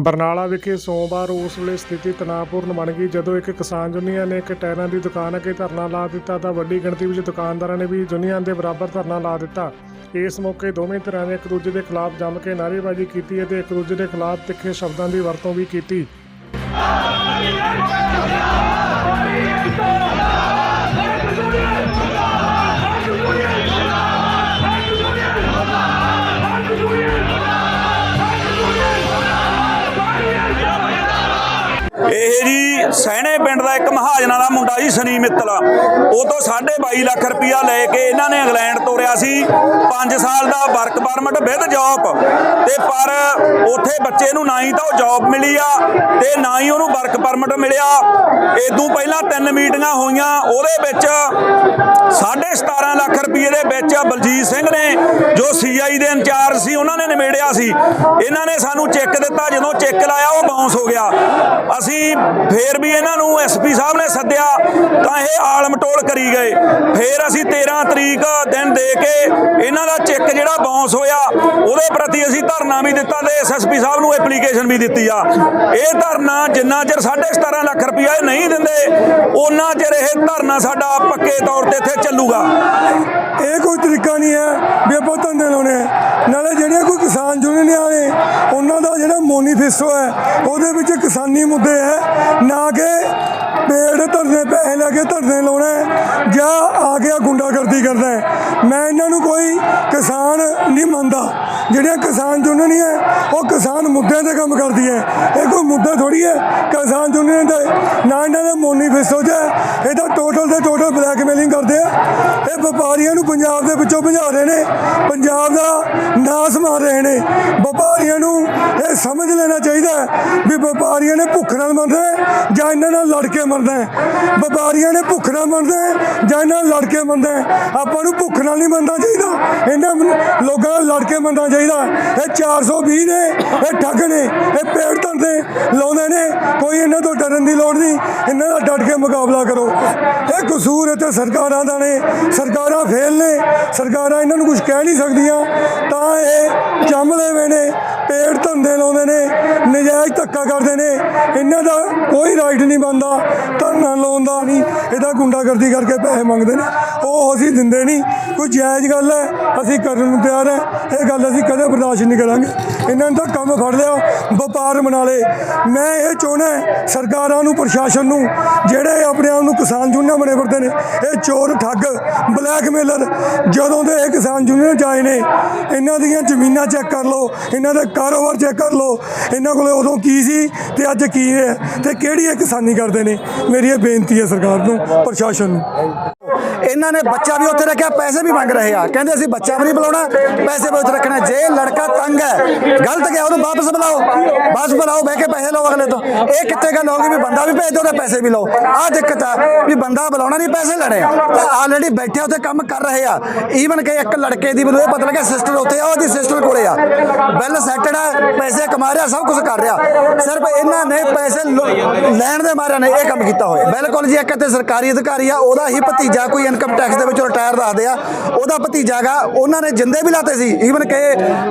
ਬਰਨਾਲਾ ਵਿਖੇ ਸੋਮਵਾਰ ਉਸ ਵੇਲੇ ਸਥਿਤੀ ਤਣਾਅਪੂਰਨ ਬਣ ਗਈ। ਜਦੋਂ ਇੱਕ ਕਿਸਾਨ ਯੂਨੀਅਨ ਨੇ ਇੱਕ ਟਾਇਰਾਂ ਦੀ ਦੁਕਾਨ ਅੱਗੇ ਧਰਨਾ ਲਾ ਦਿੱਤਾ ਤਾਂ ਵੱਡੀ ਗਿਣਤੀ ਵਿੱਚ ਦੁਕਾਨਦਾਰਾਂ ਨੇ ਵੀ ਯੂਨੀਅਨ ਦੇ ਬਰਾਬਰ ਧਰਨਾ ਲਾ ਦਿੱਤਾ। ਇਸ ਮੌਕੇ ਦੋਵੇਂ ਧਿਰਾਂ ਨੇ ਇੱਕ ਦੂਜੇ ਦੇ ਖਿਲਾਫ ਜੰਮ ਕੇ ਨਾਅਰੇਬਾਜ਼ੀ ਕੀਤੀ ਅਤੇ ਇੱਕ ਦੂਜੇ ਦੇ ਖਿਲਾਫ ਤਿੱਖੇ ਸ਼ਬਦਾਂ ਦੀ ਵਰਤੋਂ ਵੀ ਕੀਤੀ। ਇਹ ਜੀ ਸਹਿਣੇ ਪਿੰਡ ਦਾ ਇੱਕ ਮਹਾਜਨਾਂ ਦਾ ਮੁੰਡਾ ਜੀ ਸਨੀ ਮਿੱਤਲ। ਉਹ ਤੋਂ 22 ਲੱਖ ਰੁਪਇਆ ਲੈ ਕੇ ਇਹਨਾਂ ਨੇ ਇੰਗਲੈਂਡ ਤੋਰਿਆ ਸੀ। 5 ਸਾਲ ਦਾ ਵਰਕ ਪਰਮਿਟ ਵਿਦ ਜੌਬ। ਤੇ ਪਰ ਉੱਥੇ ਬੱਚੇ ਨੂੰ ਨਾ ਹੀ ਤਾਂ ਉਹ ਜੌਬ ਮਿਲੀ ਆ, ਤੇ ਨਾ ਹੀ ਉਹਨੂੰ ਵਰਕ ਪਰਮਿਟ ਮਿਲਿਆ। ਇਦੋਂ ਪਹਿਲਾਂ ਤਿੰਨ ਮੀਟਿੰਗਾਂ ਹੋਈਆਂ, ਉਹਦੇ ਵਿੱਚ 17.5 ਲੱਖ ਰੁਪਏ ਦੇ ਵਿੱਚ ਬਲਜੀਤ ਸਿੰਘ ਨੇ ਜੋ ਸੀਆਈ ਦੇ ਇੰਚਾਰਜ ਸੀ, ਉਹਨਾਂ ਨੇ ਨਿਬੇੜਿਆ ਸੀ। ਇਹਨਾਂ ਨੇ ਸਾਨੂੰ ਚੈੱਕ ਦਿੱਤਾ, ਜਦੋਂ ਚੈੱਕ ਲਾਇਆ, ਉਹ ਬਾਉਂਸ ਹੋ ਗਿਆ। ਅਸੀਂ ਫੇਰ ਵੀ ਇਹਨਾਂ ਨੂੰ ਐਸਪੀ ਸਾਹਿਬ ਨੇ ਸੱਦਿਆ, ਤਾਂ ਇਹ ਆਲਮ ਟੋਲ ਕਰੀ ਗਏ। ਫੇਰ ਅਸੀਂ 13 ਤਰੀਕ ਦਿਨ ਦੇ ਕੇ ਇਹਨਾਂ ਦਾ ਚੈੱਕ ਜਿਹੜਾ ਬਾਉਂਸ ਹੋਇਆ, ਉਹਦੇ ਪ੍ਰਤੀ ਅਸੀਂ ਧਰਨਾ ਵੀ ਦਿੱਤਾ ਤੇ ਐਸਐਸਪੀ ਸਾਹਿਬ ਨੂੰ ਐਪਲੀਕੇਸ਼ਨ ਵੀ ਦਿੱਤੀ ਆ। ਇਹ ਧਰਨਾ ਜਿੰਨਾ ਚਿਰ 17.5 ਲੱਖ ਰੁਪਇਆ ਇਹ ਨਹੀਂ ਦਿੰਦੇ ਉਹਨਾਂ ਚਿਰ ਇਹ ਧਰਨਾ ਸਾਡਾ ਪੱਕੇ ਤੌਰ ਤੇ ਇੱਥੇ ਚੱਲੂਗਾ। ਇਹ ਕੋਈ ਤਰੀਕਾ ਨਹੀਂ ਹੈ ਵੀ ਆਪਾਂ ਧੰਦੇ ਲਾਉਣੇ। ਆ। ਨਾਲੇ ਜਿਹੜੀਆਂ ਕੋਈ ਕਿਸਾਨ ਯੂਨੀਅਨ ਨੇ ਉਹਨਾਂ ਦਾ ਜਿਹੜਾ ਮੋਨੀਫੈਸਟੋ ਹੈ, ਉਹਦੇ ਵਿੱਚ ਕਿਸਾਨੀ ਮੁੱਦੇ ਹੈ। ਨਾ ਕਿ ਪੇੜ ਧਰਨੇ, ਪੈਸੇ ਲੈ ਕੇ ਧਰਨੇ ਲਾਉਣਾ, ਜਾਂ ਆ ਗਿਆ ਗੁੰਡਾਗਰਦੀ ਕਰਦਾ ਹੈ। ਮੈਂ ਇਹਨਾਂ ਨੂੰ ਕੋਈ ਕਿਸਾਨ ਨਹੀਂ ਮੰਨਦਾ। ਜਿਹੜੀਆਂ ਕਿਸਾਨ ਯੂਨੀਅਨ ਹੈ, ਉਹ ਕਿਸਾਨ ਮੁੱਦਿਆਂ ਤੇ ਕੰਮ ਕਰਦੀ ਹੈ। ਇਹ ਕੋਈ ਮੁੱਦਾ ਥੋੜੀ ਹੈ ਕਿਸਾਨ ਯੂਨੀਅਨ ਦੇ ਨਾ ਇਹਨਾਂ ਦਾ ਮੋਨੀਫੈਸਟੋ 'ਚ ਹੈ। ਇਹ ਤਾਂ ਟੋਟਲ ਤੇ ਟੋਟਲ ਬਲੈਕਮੇਲਿੰਗ ਕਰਦੇ ਆ। ਵਪਾਰੀਆਂ ਨੂੰ ਪੰਜਾਬ ਦੇ ਵਿੱਚੋਂ ਭਜਾ ਰਹੇ ਨੇ, ਪੰਜਾਬ ਦਾ ਨਾਸ ਮਾਰ ਰਹੇ ਨੇ। ਵਪਾਰੀਆਂ ਨੂੰ ਇਹ ਸਮਝ ਲੈਣਾ ਚਾਹੀਦਾ ਵੀ ਵਪਾਰੀਆਂ ਨੇ ਭੁੱਖ ਨਾਲ ਮਰਨਾ ਜਾਂ ਇਹਨਾਂ ਨਾਲ ਲੜ ਕੇ ਮਰਨਾ ਵਪਾਰੀਆਂ ਨੇ ਭੁੱਖ ਨਾਲ ਮਰਨਾ ਜਾਂ ਇਹਨਾਂ ਨਾਲ ਲੜ ਕੇ ਮਰਨਾ ਆਪਾਂ ਨੂੰ ਭੁੱਖ ਨਾਲ ਨਹੀਂ ਮਰਨਾ ਚਾਹੀਦਾ। ਇਹਨਾਂ ਲੋਕਾਂ ਨਾਲ ਲੜ ਕੇ ਮਰਨਾ ਚਾਹੀਦਾ। ਇਹ 420 ਨੇ, ਇਹ ਠੱਗ ਨੇ, ਇਹ ਪੇੜ ਧੰਦੇ ਲਾਉਂਦੇ ਨੇ। ਕੋਈ ਇਹਨਾਂ ਤੋਂ ਡਰਨ ਦੀ ਲੋੜ ਨਹੀਂ। ਇਹਨਾਂ ਦਾ ਡਟ ਕੇ ਮੁਕਾਬਲਾ ਕਰੋ। ਇਹ ਕਸੂਰ ਇੱਥੇ ਸਰਕਾਰਾਂ ਦਾ ਨੇ। ਸਰਕਾਰਾਂ ਸਰਕਾਰਾਂ ਫੇਲ ਨੇ, ਸਰਕਾਰਾਂ ਇਹਨਾਂ ਨੂੰ ਕੁਝ ਕਹਿ ਨਹੀਂ ਸਕਦੀਆਂ, ਤਾਂ ਇਹ ਜੰਮਦੇ ਵੇ ਨੇ ਪੇੜ ਧੰਦੇ ਲਾਉਂਦੇ ਨੇ, ਨਜਾਇਜ਼ ਧੱਕਾ ਕਰਦੇ ਨੇ। ਇਹਨਾਂ ਦਾ ਕੋਈ ਰਾਈਟ ਨਹੀਂ ਬਣਦਾ, ਧਰਨਾ ਲਾਉਣ ਦਾ ਨਹੀਂ। ਇਹਦਾ ਗੁੰਡਾਗਰਦੀ ਕਰਕੇ ਪੈਸੇ ਮੰਗਦੇ ਨੇ। ਉਹ ਅਸੀਂ ਦਿੰਦੇ ਨਹੀਂ। ਕੋਈ ਜਾਇਜ਼ ਗੱਲ ਹੈ, ਅਸੀਂ ਕਰਨ ਨੂੰ ਤਿਆਰ ਹੈ। ਇਹ ਗੱਲ ਅਸੀਂ ਕਦੇ ਬਰਦਾਸ਼ਤ ਨਹੀਂ ਕਰਾਂਗੇ। ਇਹਨਾਂ ਨੇ ਤਾਂ ਕੰਮ ਫੜ ਲਿਆ, ਵਪਾਰ ਬਣਾ ਲਏ। ਮੈਂ ਇਹ ਚਾਹੁੰਦਾ ਸਰਕਾਰਾਂ ਨੂੰ, ਪ੍ਰਸ਼ਾਸਨ ਨੂੰ, ਜਿਹੜੇ ਆਪਣੇ ਆਪ ਨੂੰ ਕਿਸਾਨ ਯੂਨੀਅਨ ਬਣੇ ਫਿਰਦੇ ਨੇ, ਇਹ ਚੋਰ, ਠੱਗ, ਬਲੈਕਮੇਲਰ, ਜਦੋਂ ਦੇ ਇਹ ਕਿਸਾਨ ਯੂਨੀਅਨ ਚ ਆਏ ਨੇ, ਇਹਨਾਂ ਦੀਆਂ ਜ਼ਮੀਨਾਂ ਚੈੱਕ ਕਰ ਲਓ। ਇਹਨਾਂ ਦੇ ਕਾਰੋਬਾਰ ਚੈੱਕ ਕਰ ਲਓ। ਇਹਨਾਂ ਕੋਲੇ ਉਦੋਂ ਕੀ ਸੀ ਤੇ ਅੱਜ ਕੀ ਹੈ ਤੇ ਕਿਹੜੀ ਇਹ ਕਿਸਾਨੀ ਕਰਦੇ ਨੇ? ਮੇਰੀ ਇਹ ਬੇਨਤੀ ਹੈ ਸਰਕਾਰ ਨੂੰ, ਪ੍ਰਸ਼ਾਸਨ ਨੂੰ। ਇਹਨਾਂ ਨੇ ਬੱਚਾ ਵੀ ਉੱਥੇ ਰੱਖਿਆ, ਪੈਸੇ ਵੀ ਮੰਗ ਰਹੇ ਆ। ਕਹਿੰਦੇ ਅਸੀਂ ਬੱਚਾ ਵੀ ਨਹੀਂ ਬੁਲਾਉਣਾ, ਪੈਸੇ ਵੀ ਉੱਥੇ ਰੱਖਣਾ ਜੇ ਲੜਕਾ ਤੰਗ ਹੈ, ਗਲਤ ਗਿਆ, ਉਹਨੂੰ ਵਾਪਸ ਬੁਲਾਓ ਵਾਪਸ ਬੁਲਾਓ, ਬਹਿ ਕੇ ਪੈਸੇ ਲਓ ਅਗਲੇ ਤੋਂ। ਇਹ ਕਿੱਥੇ ਗੱਲ ਹੋਗੀ ਵੀ ਬੰਦਾ ਵੀ ਭੇਜ ਦਿਓ ਤੇ ਪੈਸੇ ਵੀ ਲਓ। ਆਹ ਦਿੱਕਤ ਆ ਵੀ ਬੰਦਾ ਬੁਲਾਉਣਾ ਨਹੀਂ, ਪੈਸੇ ਲੜੇ ਤਾਂ ਆਲਰੇਡੀ ਬੈਠੇ ਉੱਥੇ ਕੰਮ ਕਰ ਰਹੇ ਆ। ਈਵਨ ਕਿ ਇੱਕ ਲੜਕੇ ਦੀ ਮੈਨੂੰ ਇਹ ਪਤਾ ਲੱਗਿਆ ਸਿਸਟਰ ਉੱਥੇ ਆ, ਉਹਦੀ ਸਿਸਟਰ ਕੋਲੇ ਆ। ਬਿੱਲ ਸੈਟਡ ਆ, ਪੈਸੇ ਕਮਾ ਰਿਹਾ, ਸਭ ਕੁਝ ਕਰ ਰਿਹਾ। ਸਿਰਫ ਇਹਨਾਂ ਨੇ ਪੈਸੇ ਲੈਣ ਦੇ ਮਾਰਿਆਂ ਨੇ ਇਹ ਕੰਮ ਕੀਤਾ ਹੋਇਆ। ਬਿਲਕੁਲ ਜੀ, ਇੱਕ ਤੇ ਸਰਕਾਰੀ ਅਧਿਕਾਰੀ ਆ, ਉਹਦਾ ਹੀ ਭਤੀਜਾ ਕੋਈ ਇਨਕਮ ਟੈਕਸ ਦੇ ਵਿੱਚ ਰਿਟਾਇਰ ਦੱਸਦੇ ਆ ਉਹਦਾ ਭਤੀਜਾ ਉਹਨਾਂ ਨੇ ਜਿੰਦੇ ਵੀ ਲਾਤੇ ਸੀ। ਈਵਨ ਕਿ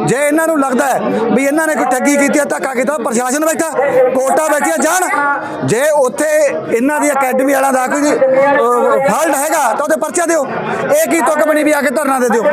ਜੇ ਇਹਨਾਂ ਨੂੰ ਲੱਗਦਾ ਹੈ ਵੀ ਇਹਨਾਂ ਨੇ ਕੋਈ ਠੱਗੀ ਕੀਤੀ ਹੈ, ਧੱਕਾ ਕੀਤਾ ਪ੍ਰਸ਼ਾਸਨ ਬੈਠਾ ਕੋਟਾ ਬੈਠਿਆ ਜਾਣ। ਜੇ ਉੱਥੇ ਇਹਨਾਂ ਦੀ ਅਕੈਡਮੀ ਵਾਲਿਆਂ ਦਾ ਕੋਈ ਫਾਲਟ ਹੈਗਾ, ਤਾਂ ਉਹਦੇ ਪਰਚਾ ਦਿਓ। ਇਹ ਕੀ ਤੁੱਕ ਬਣੀ ਵੀ ਆ ਕੇ ਧਰਨਾ ਦੇ ਦਿਓ।